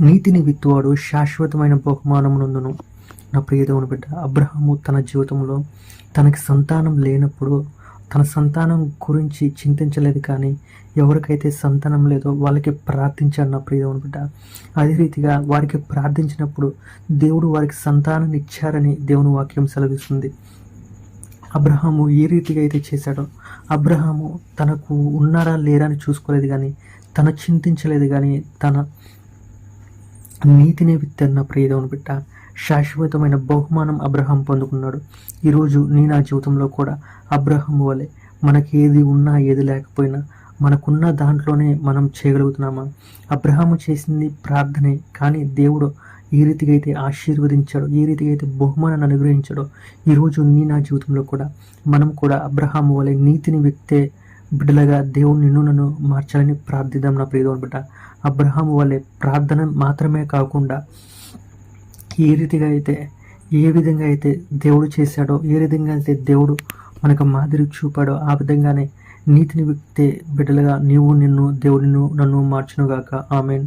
నీతిని విత్తువాడు శాశ్వతమైన బహుమానమునందును. నా ప్రియదేవుని బిడ్డ అబ్రహాము తన జీవితంలో తనకి సంతానం లేనప్పుడు తన సంతానం గురించి చింతించలేదు కానీ ఎవరికైతే సంతానం లేదో వాళ్ళకి ప్రార్థించాడు నా ప్రియదేవుని బిడ్డ. అదే రీతిగా వారికి ప్రార్థించినప్పుడు దేవుడు వారికి సంతానాన్ని ఇచ్చారని దేవుని వాక్యం సెలవిస్తుంది. అబ్రహాము ఏ రీతిగా అయితే చేశాడో అబ్రహాము తనకు ఉన్నారా లేరా అని చూసుకోలేదు కానీ తన చింతించలేదు కానీ తన నీతిని విత్తన్న ప్రియదేవుని బిడ్డ శాశ్వతమైన బహుమానం అబ్రహం పొందుకున్నాడు. ఈరోజు నీ నా జీవితంలో కూడా అబ్రహం వలె మనకి ఏది ఉన్నా ఏది లేకపోయినా మనకున్న దాంట్లోనే మనం చేయగలుగుతున్నామా? అబ్రహాము చేసింది ప్రార్థనే కానీ దేవుడు ఏ రీతిగా అయితే ఆశీర్వదించాడో ఏ రీతిగా అయితే బహుమానాన్ని అనుగ్రహించాడో. ఈరోజు నీ నా జీవితంలో కూడా మనం కూడా అబ్రహాము వలె నీతిని వ్యక్తే బిడ్డలుగా దేవుడు నిన్ను నన్ను మార్చాలని ప్రార్థిద్దాం నా ప్రియదేవుని బిడ్డ. అబ్రహాము వల్లే ప్రార్థన మాత్రమే కాకుండా ఏ రీతిగా అయితే ఏ విధంగా అయితే దేవుడు చేశాడో ఏ విధంగా అయితే దేవుడు మనకు మాదిరి చూపాడో ఆ విధంగానే నీతిని వ్యక్తే బిడ్డలుగా నీవు నిన్ను దేవుడిను నన్ను నన్ను మార్చునుగాక. ఆమెన్.